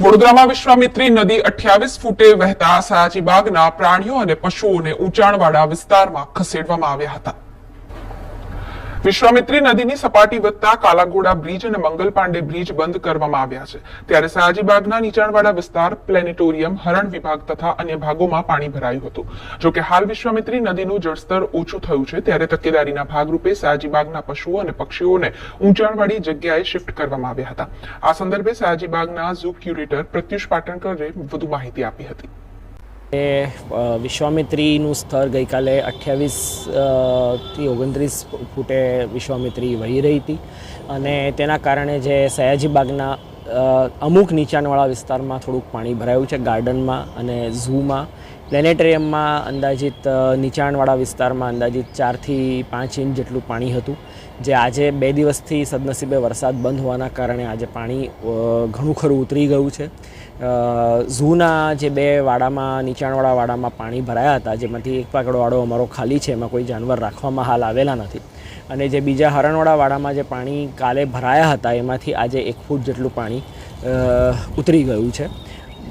વડોદરામાં વિશ્વામિત્રી નદી અઠ્યાવીસ ફૂટે વહેતા સયાજીબાગના પ્રાણીઓ અને પશુઓને ઊંચાણવાળા વિસ્તારમાં ખસેડવામાં આવ્યા હતા. વિશ્વામિત્રી નદીની સપાટી વધતા કાલાઘોડા બ્રિજ અને મંગલ પાંડે બ્રિજ બંધ કરવામાં આવ્યા છે. ત્યારે સયાજીબાગના નીચાણવાળા વિસ્તાર, પ્લેનેટોરિયમ, હરણ વિભાગ તથા અન્ય ભાગોમાં પાણી ભરાયું હતું. જોકે હાલ વિશ્વામિત્રી નદીનું જળસ્તર ઓછું થયું છે, ત્યારે તકેદારીના ભાગરૂપે સયાજીબાગના પશુઓ અને પક્ષીઓને ઊંચાણવાળી જગ્યાએ શિફ્ટ કરવામાં આવ્યા હતા. આ સંદર્ભે સયાજીબાગના ઝૂ ક્યુરેટર પ્રત્યુષ પાટણકરે વધુ માહિતી આપી હતી. એ વિશ્વામિત્રીનું સ્તર ગઈકાલે અઠ્યાવીસથી ઓગણત્રીસ ફૂટે વિશ્વામિત્રી વહી રહી હતી. અને તેના કારણે જે સયાજી બાગના અ, અમુક નીચાણવાળા વિસ્તારમાં થોડુંક પાણી ભરાયું છે ગાર્ડનમાં અને ઝૂમાં. પ્લેનેટરિયમમાં અંદાજિત નીચાણવાળા વિસ્તારમાં અંદાજિત ચારથી પાંચ ઇંચ જેટલું પાણી હતું. જે આજે બે દિવસથી સદનસીબે વરસાદ બંધ હોવાના કારણે આજે પાણી ઘણું ખરું ઉતરી ગયું છે. ઝૂના જે બે વાડામાં, નીચાણવાળા વાડામાં પાણી ભરાયા હતા, જેમાંથી એક પાકડો વાડો અમારો ખાલી છે, એમાં કોઈ જાનવર રાખવામાં હાલ આવેલા નથી. અને જે બીજા હરણવાળાવાડામાં જે પાણી કાલે ભરાયા હતા, એમાંથી આજે એક ફૂટ જેટલું પાણી ઉતરી ગયું છે.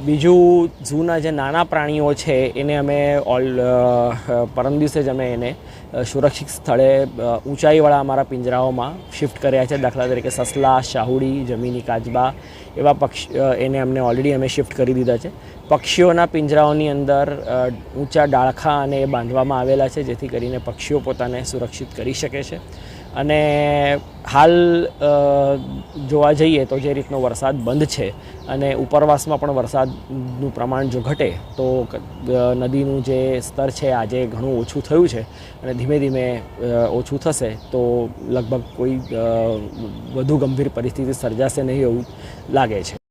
બીજું ઝૂના જે નાના પ્રાણીઓ છે, એને અમે ઓલ પરમ દિવસે જ અમે એને સુરક્ષિત સ્થળે ઊંચાઈવાળા અમારા પિંજરાઓમાં શિફ્ટ કર્યા છે. દાખલા તરીકે સસલા, શાહુડી, જમીની કાચબા એવા પક્ષ એને અમને ઓલરેડી અમે શિફ્ટ કરી દીધા છે. પક્ષીઓના પિંજરાઓની અંદર ઊંચા ડાળખા અને એ બાંધવામાં આવેલા છે, જેથી કરીને પક્ષીઓ પોતાને સુરક્ષિત કરી શકે છે. અને હાલ જોવા જઈએ તો જે રીતનો વરસાદ બંધ છે અને ઉપરવાસમાં પણ વરસાદનું પ્રમાણ જો ઘટે તો નદીનું જે સ્તર છે આજે ઘણું ઓછું થયું છે અને ધીમે ધીમે ઓછું થશે તો લગભગ કોઈ વધુ ગંભીર પરિસ્થિતિ સર્જાશે નહીં એવું લાગે છે.